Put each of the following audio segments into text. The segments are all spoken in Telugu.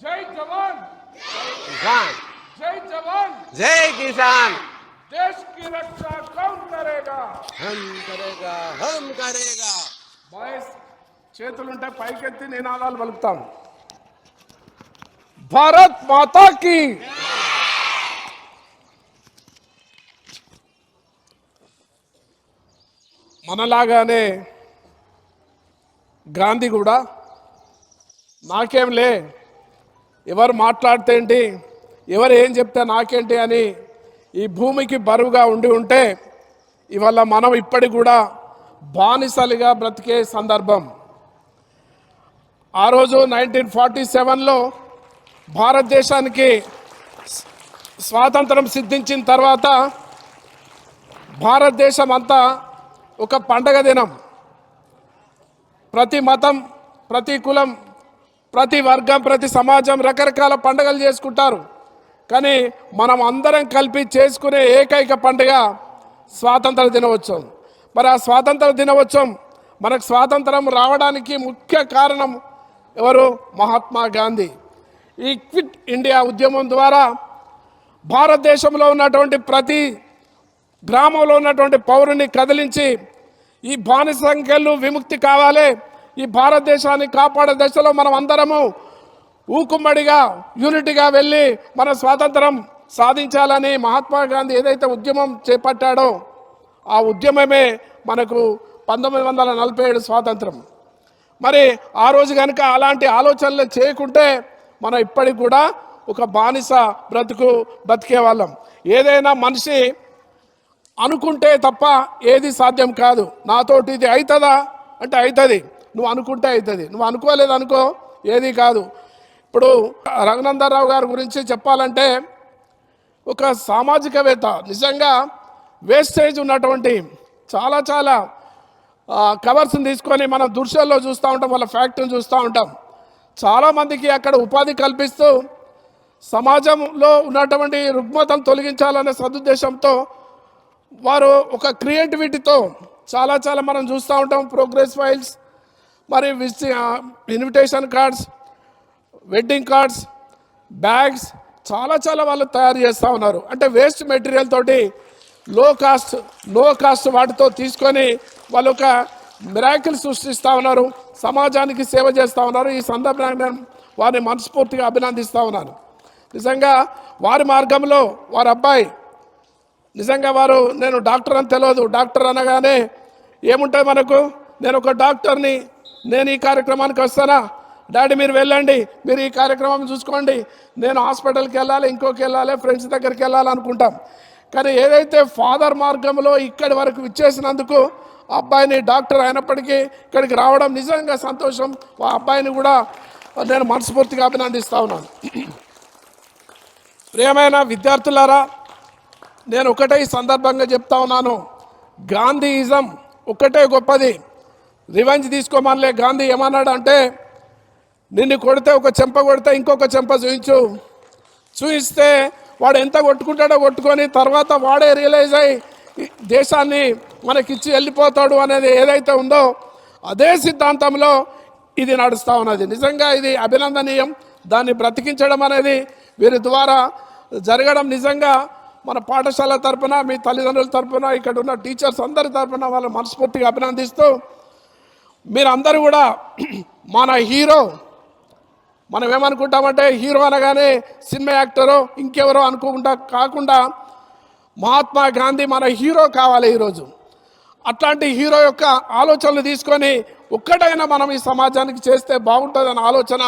जय जवान किसान जय जवान जय किसान देश की रक्षा कौन करेगा हम करेगा हम करेगा బాయ్స్ చేతులుంటే పైకెత్తి నినాదాలు పలుకుతాం భారత్ మాతా కి మనలాగానే గాంధీ కూడా నాకేం లే ఎవరు మాట్లాడితే ఏంటి? ఎవరు ఏం చెప్తే నాకేంటి అని ఈ భూమికి బరువుగా ఉండి ఉంటే ఇవాళ మనం ఇప్పటికి కూడా బానిసలుగా బ్రతికే సందర్భం. ఆ రోజు నైన్టీన్ ఫార్టీ సెవెన్లో భారతదేశానికి స్వాతంత్రం సిద్ధించిన తర్వాత భారతదేశం అంతా ఒక పండగ దినం. ప్రతి మతం ప్రతి కులం ప్రతి వర్గం ప్రతి సమాజం రకరకాల పండుగలు చేసుకుంటారు. కానీ మనం అందరం కలిపి చేసుకునే ఏకైక పండుగ స్వాతంత్ర దినోత్సవం. మరి ఆ స్వాతంత్ర దినోత్సవం మనకు స్వాతంత్రం రావడానికి ముఖ్య కారణం ఎవరు? మహాత్మా గాంధీ. ఈ క్విట్ ఇండియా ఉద్యమం ద్వారా భారతదేశంలో ఉన్నటువంటి ప్రతి గ్రామంలో ఉన్నటువంటి పౌరుని కదిలించి ఈ బానిస సంఖ్యలు విముక్తి కావాలి. ఈ భారతదేశాన్ని కాపాడే దశలో మనం అందరము ఊకుమ్మడిగా యూనిట్గా వెళ్ళి మన స్వాతంత్రం సాధించాలని మహాత్మా గాంధీ ఏదైతే ఉద్యమం చేపట్టాడో ఆ ఉద్యమమే మనకు పంతొమ్మిది వందల నలభై ఏడు స్వాతంత్రం. మరి ఆ రోజు కనుక అలాంటి ఆలోచనలు చేయకుంటే మనం ఇప్పటికి కూడా ఒక బానిస బ్రతుకు బ్రతికే వాళ్ళం. ఏదైనా మనిషి అనుకుంటే తప్ప ఏది సాధ్యం కాదు. నాతోటి ఇది అవుతుందా అంటే అవుతుంది నువ్వు అనుకుంటే అవుతుంది. నువ్వు అనుకోలేదు అనుకో ఏది కాదు. ఇప్పుడు రఘునందరావు గారి గురించి చెప్పాలంటే ఒక సామాజికవేత్త నిజంగా వేస్టేజ్ ఉన్నటువంటి చాలా చాలా కవర్స్ని తీసుకొని మనం దృశ్యాల్లో చూస్తూ ఉంటాం వాళ్ళ ఫ్యాక్టరీని చూస్తూ ఉంటాం. చాలామందికి అక్కడ ఉపాధి కల్పిస్తూ సమాజంలో ఉన్నటువంటి రుగ్మతం తొలగించాలనే సదుద్దేశంతో వారు ఒక క్రియేటివిటీతో చాలా చాలా మనం చూస్తూ ఉంటాం ప్రోగ్రెస్ ఫైల్స్ మరి విజ్ invitation cards wedding cards bags చాలా చాలా వాళ్ళు తయారు చేస్తూ ఉన్నారు. అంటే వేస్ట్ మెటీరియల్ తోటి లో కాస్ట్లో కాస్ట్ వాటితో తీసుకొని వాళ్ళు ఒక మిరాకిల్ సృష్టిస్తూ ఉన్నారు. సమాజానికి సేవ చేస్తూ ఉన్నారు. ఈ సందర్భంగా నేను వారిని మనస్ఫూర్తిగా అభినందిస్తూ ఉన్నాను. నిజంగా వారి మార్గంలో వారి అబ్బాయి నిజంగా వారు నేను డాక్టర్ అని తెలియదు డాక్టర్ అనగానే ఏముంటాయి మనకు? నేను ఒక డాక్టర్ని నేను ఈ కార్యక్రమానికి వస్తానా? డాడీ మీరు వెళ్ళండి. మీరు ఈ కార్యక్రమం చూసుకోండి. నేను హాస్పిటల్కి వెళ్ళాలి ఇంకోకి వెళ్ళాలి ఫ్రెండ్స్ దగ్గరికి వెళ్ళాలి అనుకుంటాం. కానీ ఏదైతే ఫాదర్ మార్గంలో ఇక్కడి వరకు ఇచ్చేసినందుకు అబ్బాయిని డాక్టర్ అయినప్పటికీ ఇక్కడికి రావడం నిజంగా సంతోషం. ఆ అబ్బాయిని కూడా నేను మనస్ఫూర్తిగా అభినందిస్తూ ఉన్నాను. ప్రియమైన విద్యార్థులారా నేను ఒకటే ఈ సందర్భంగా చెప్తా ఉన్నాను. గాంధీయిజం ఒకటే గొప్పది. రివెంజ్ తీసుకోమనిలే గాంధీ ఏమన్నాడు అంటే నిన్ను కొడితే ఒక చెంప కొడితే ఇంకొక చెంప చూయించు. చూయిస్తే వాడు ఎంత కొట్టుకుంటాడో కొట్టుకొని తర్వాత వాడే రియలైజ్ అయ్యి దేశాన్ని మనకిచ్చి వెళ్ళిపోతాడు అనేది ఏదైతే ఉందో అదే సిద్ధాంతంలో ఇది నడుస్తూ ఉన్నది. నిజంగా ఇది అభినందనీయం. దాన్ని బ్రతికించడం అనేది వీరి ద్వారా జరగడం నిజంగా మన పాఠశాల తరపున మీ తల్లిదండ్రుల తరపున ఇక్కడ ఉన్న టీచర్స్ అందరి తరపున వాళ్ళని మనస్ఫూర్తిగా అభినందిస్తూ మీరందరూ కూడా మన హీరో మనం ఏమనుకుంటామంటే హీరో అనగానే సినిమా యాక్టరో ఇంకెవరో అనుకోకుండా కాకుండా మహాత్మా గాంధీ మన హీరో కావాలి ఈరోజు. అట్లాంటి హీరో యొక్క ఆలోచనలు తీసుకొని ఒక్కటైనా మనం ఈ సమాజానికి చేస్తే బాగుంటుందన్న ఆలోచన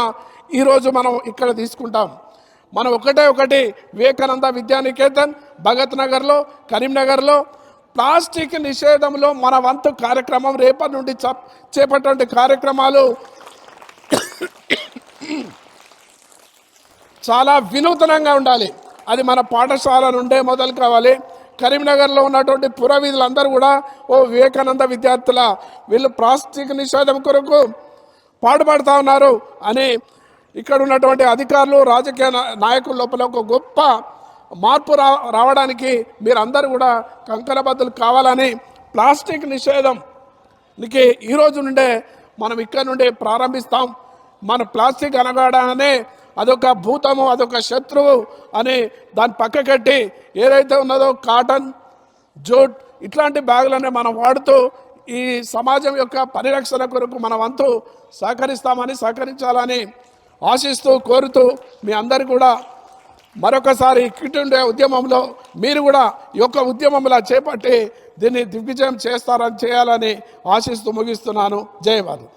ఈరోజు మనం ఇక్కడ తీసుకుంటాం. మనం ఒకటే ఒకటి వివేకానంద విద్యానికేతన్ భగత్ నగర్లో కరీంనగర్లో ప్లాస్టిక్ నిషేధంలో మన వంతు కార్యక్రమం రేపటి నుండి చ- చేపట్టే కార్యక్రమాలు చాలా వినూతనంగా ఉండాలి. అది మన పాఠశాల నుండే మొదలు కావాలి. కరీంనగర్లో ఉన్నటువంటి పురవీధులందరూ కూడా ఓ వివేకానంద విద్యార్థుల వీళ్ళు ప్లాస్టిక్ నిషేధం కొరకు పాటుపడుతూ ఉన్నారు అని ఇక్కడ ఉన్నటువంటి అధికారులు రాజకీయ నాయకుల లోపల ఒక గొప్ప మార్పు రా రావడానికి మీరందరూ కూడా కంకణబద్దులు కావాలని ప్లాస్టిక్ నిషేధం. ఈరోజు నుండే మనం ఇక్కడ నుండే ప్రారంభిస్తాం. మన ప్లాస్టిక్ అనగానే అదొక భూతము అదొక శత్రువు అని దాన్ని పక్కకట్టి ఏదైతే ఉన్నదో కాటన్ జూట్ ఇట్లాంటి బ్యాగులనే మనం వాడుతూ ఈ సమాజం యొక్క పరిరక్షణ కొరకు మన వంతు సహకరిస్తామని సహకరించాలని ఆశిస్తూ కోరుతూ మీ అందరు కూడా మరొకసారి క్విట్ ఇండియా ఉద్యమంలో మీరు కూడా ఈ యొక్క ఉద్యమంలా చేపట్టి దీన్ని దిగ్విజయం చేస్తారని చేయాలని ఆశిస్తూ ముగిస్తున్నాను. జయవాదు